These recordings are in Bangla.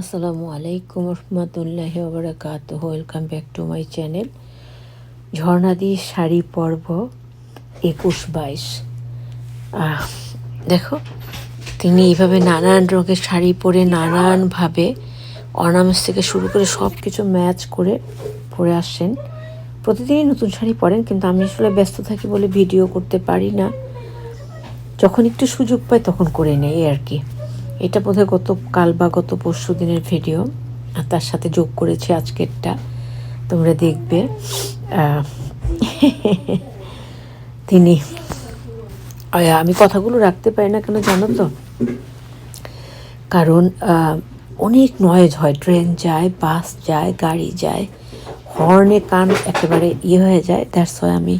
আসসালামু আলাইকুম রহমতুল্লাহ ওবরাকাত welcome back to my channel Jharnadi sari পর্ব একুশ বাইশ। দেখো, তিনি এইভাবে নানান রঙের শাড়ি পরে নানানভাবে অর্নামেন্টস থেকে শুরু করে সব কিছু ম্যাচ করে পরে আসছেন প্রতিদিনই নতুন শাড়ি পরেন, কিন্তু আমি আসলে ব্যস্ত থাকি বলে ভিডিও করতে পারি না। যখন একটু সুযোগ পাই তখন করে নেই আর কি। এটা বোধহয় গত কাল বা গত পরশু দিনের ভিডিও, আর তার সাথে যোগ করেছি আজকেরটা। তোমরা দেখবে। তিনি আমি কথাগুলো রাখতে পারি না কেন জানো তো? কারণ অনেক নয়েজ হয়। ট্রেন যায়, বাস যায়, গাড়ি যায় হর্নে কান একেবারে ইয়ে হয়ে যায়। দ্যাটস হয় আমি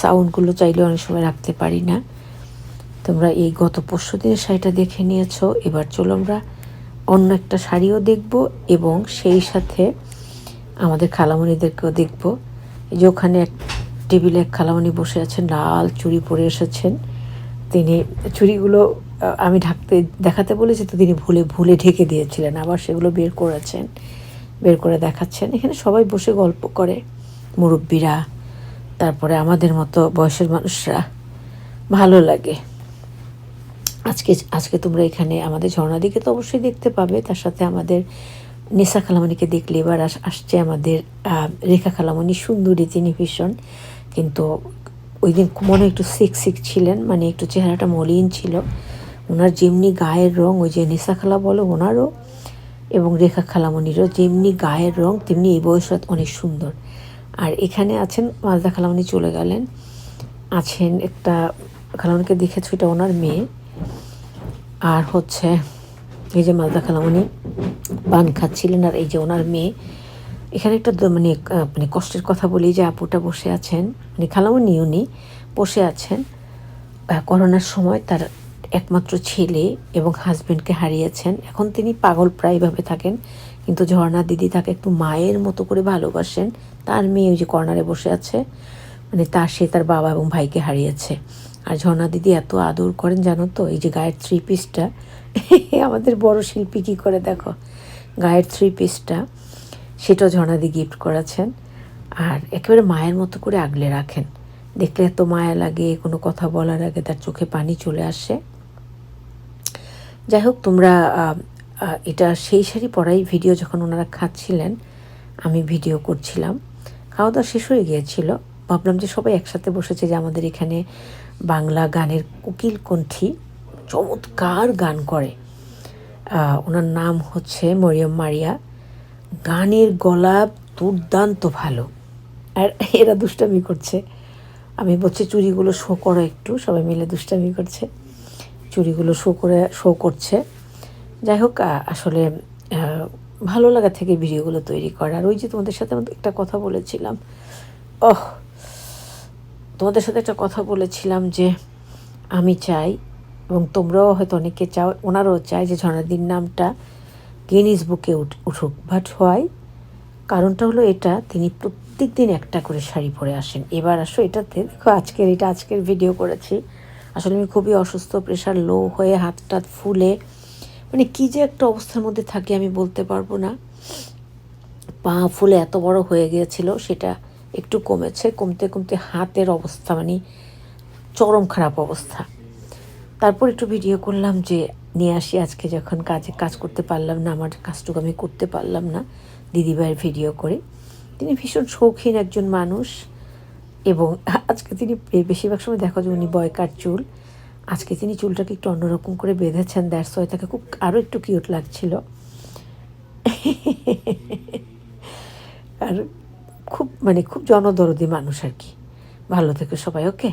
সাউন্ডগুলো চাইলে অনেক সময় রাখতে পারি না। তোমরা এই গত পরশু দিনের শাড়িটা দেখে নিয়েছো, এবার চলো আমরা অন্য একটা শাড়িও দেখব এবং সেই সাথে আমাদের খালামণিদেরকেও দেখব। এই যে ওখানে এক টেবিলে এক খালামণি বসে আছেন, লাল চুড়ি পরে এসেছেন। তিনি চুড়িগুলো আমি ঢাকতে, দেখাতে বলেছি তো তিনি ভুলে ভুলে ঢেকে দিয়েছিলেন, আবার সেগুলো বের করেছেন, বের করে দেখাচ্ছেন। এখানে সবাই বসে গল্প করে, মুরব্বীরা, তারপরে আমাদের মতো বয়সের মানুষরা। ভালো লাগে। আজকে আজকে তোমরা এখানে আমাদের ঝর্ণাদিকে তো অবশ্যই দেখতে পাবে। তার সাথে আমাদের নেশা খালামণিকে দেখলে এবার আসছে আমাদের রেখা খালামণি। সুন্দরী তিনি ভীষণ। কিন্তু ওই দিন মনে একটু সিক সিক ছিলেন মানে একটু চেহারাটা মলিন ছিল। ওনার যেমনি গায়ের রং, ওই যে নেশা খালা বলো, ওনারও এবং রেখা খালামণিরও যেমনি গায়ের রং, তেমনি এই বয়সত অনেক সুন্দর। আর এখানে আছেন, মালদা খালামণি চলে গেলেন। আছেন একটা, খালামণিকে দেখেছ, এটা ওনার মেয়ে। আর হচ্ছে এই যে মালদা খালামণি পান খাচ্ছিলেন আর এই যে ওনার মেয়ে। এখানে একটা মানে মানে কষ্টের কথা বলি যে আপুটা বসে আছেন মানে খালামণি উনি বসে আছেন। করোনার সময় তার একমাত্র ছেলে এবং হাজব্যান্ডকে হারিয়েছেন। এখন তিনি পাগল প্রায়ভাবে থাকেন, কিন্তু ঝর্ণা দিদি তাকে একটু মায়ের মতো করে ভালোবাসেন। তার মেয়ে ওই যে কর্নারে বসে আছে মানে তার সে তার বাবা এবং ভাইকে হারিয়েছে। আর ঝর্ণা দিদি এত আদর করেন, জানো তো? এই যে গায়ের থ্রি পিসটা আমাদের বড় শিল্পী কী করে দেখো? গায়ের থ্রি পিসটা সেটাও ঝর্ণাদি গিফট করেছেন আর একেবারে মায়ের মতো করে আগলে রাখেন। দেখলে এত মায়া লাগে, কোনো কথা বলার আগে তার চোখে পানি চলে আসে। যাই হোক, তোমরা এটা সেই শাড়ি পরাই ভিডিও যখন ওনারা খাচ্ছিলেন, আমি ভিডিও করছিলাম। খাওয়া দাওয়া শেষ হয়ে গিয়েছিল। ভাবলাম যে সবাই একসাথে বসেছে যে আমাদের এখানে বাংলা গানের কোকিল কণ্ঠী চমৎকার গান করে। ওনার নাম হচ্ছে মরিয়ম মারিয়া। গানের গলা দুর্দান্ত ভালো। আর এরা দুষ্টামি করছে। আমি বলছি, চুরিগুলো শো করো একটু। সবাই মিলে দুষ্টামি করছে। চুরিগুলো শো করে শো করছে। যাই হোক আসলে ভালো লাগা থেকে ভিডিওগুলো তৈরি করা আর ওই যে তোমাদের সাথে একটা কথা বলেছিলাম, ওহ তোমাদের সাথে একটা কথা বলেছিলাম যে আমি চাই, এবং তোমরাও হয়তো অনেকে চাও, ওনারাও চায় যে ঝর্ণাদির নামটা গিনিস বুকে উঠ- উঠুক। বাট হয় কারণটা হলো এটা, তিনি প্রত্যেক দিন একটা করে শাড়ি পরে আসেন। এবার আসো, এটাতে দেখো আজকের, এটা আজকের ভিডিও করেছি। আসলে আমি খুবই অসুস্থ প্রেশার লো হয়ে হাত টাত ফুলে মানে কী যে একটা অবস্থার মধ্যে থাকি আমি বলতে পারব না। পা ফুলে এত বড় হয়ে গিয়েছিল, সেটা একটু কমেছে, কমতে কমতে হাতের অবস্থা মানে চরম খারাপ অবস্থা। তারপর একটু ভিডিও করলাম যে, নিয়ে আসি আজকে যখন কাজে, কাজ করতে পারলাম না, আমার কাজটুকু আমি করতে পারলাম না দিদিভাইয়ের ভিডিও করে। তিনি ভীষণ শৌখিন একজন মানুষ এবং আজকে তিনি বেশিরভাগ সময় দেখো যে উনি বয়কার চুল। আজকে তিনি চুলটাকে একটু অন্যরকম করে বেঁধেছেন দ্যাটস ওয়াই তাকে খুব আরও একটু কিউট লাগছিল। আর খুব মানে খুব জনদরদি মানুষ আর কি। ভালো থেকো সবাই ওকে?